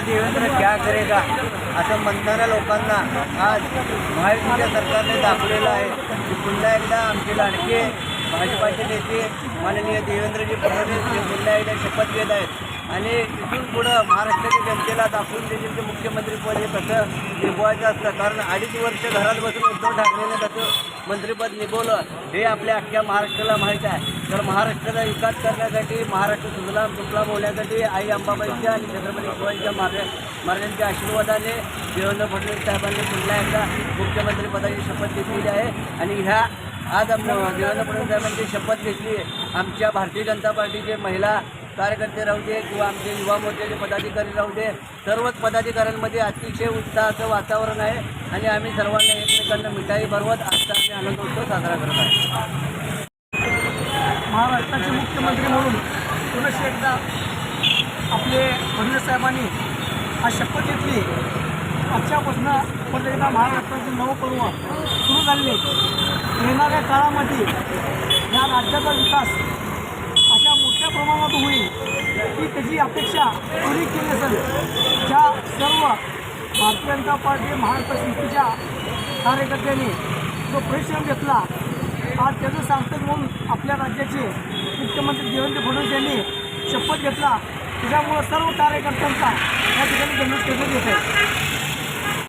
देवेंद्र क्या करेगा? असं म्हणणाऱ्या लोकांना आज महायुतीच्या सरकारने दाखवलेलं आहे. की पुन्हा एकदा आमचे लाडके भाजपाचे नेते माननीय देवेंद्रजी फडणवीस हे पुन्हा एकदा शपथ घेत आहेत. आणि तिथून पुढं महाराष्ट्राच्या जनतेला दाखवून देतील की मुख्यमंत्रीपद हे कसं निभवायचं असतं. कारण अडीच वर्ष घरात बसून उद्धव ठाकरेने कसं मंत्रिपद निभवलं हे आपल्या अख्ख्या महाराष्ट्राला माहीत आहे. तर महाराष्ट्राचा विकास करण्यासाठी महाराष्ट्र सुजलाम सुफलाम होण्यासाठी आई अंबाबाईच्या आणि छत्रपती शिवाजीच्या मार्ग महाराजांच्या आशीर्वादाने देवेंद्र फडणवीस साहेबांनी पुन्हा एकदा मुख्यमंत्रीपदाची शपथ घेतलेली आहे. आणि ह्या आज आम- देवेंद्र फडणवीस साहेबांची शपथ घेतली आमच्या भारतीय जनता पार्टीचे महिला कार्यकर्ते राहू दे किंवा आमचे युवा मोर्चाचे पदाधिकारी राहू दे सर्वच पदाधिकाऱ्यांमध्ये अतिशय उत्साहाचं वातावरण आहे आणि आम्ही सर्वांना एकमेकांना मिठाई भरवत आजचा आम्ही आनंदोत्सव साजरा करत आहे. महाराष्ट्राचे मुख्यमंत्री म्हणून पुनश एकदा आपले फडणवीस साहेबांनी आज शपथ घेतली. आजच्यापासून परत एकदा महाराष्ट्राचे नवपर्व सुरू झाले येणाऱ्या काळामध्ये या राज्याचा विकास प्राप्त होईल ही त्याची अपेक्षा पूर्ण केली असेल ज्या सर्व भारतीय जनता पार्टी महाराष्ट्र समितीच्या कार्यकर्त्यांनी जो परिश्रम घेतला आज त्याचं सार्थक म्हणून आपल्या राज्याचे मुख्यमंत्री देवेंद्र फडणवीस यांनी शपथ घेतला. त्याच्यामुळं सर्व कार्यकर्त्यांचा या ठिकाणी जन्मच करण्यात येत आहे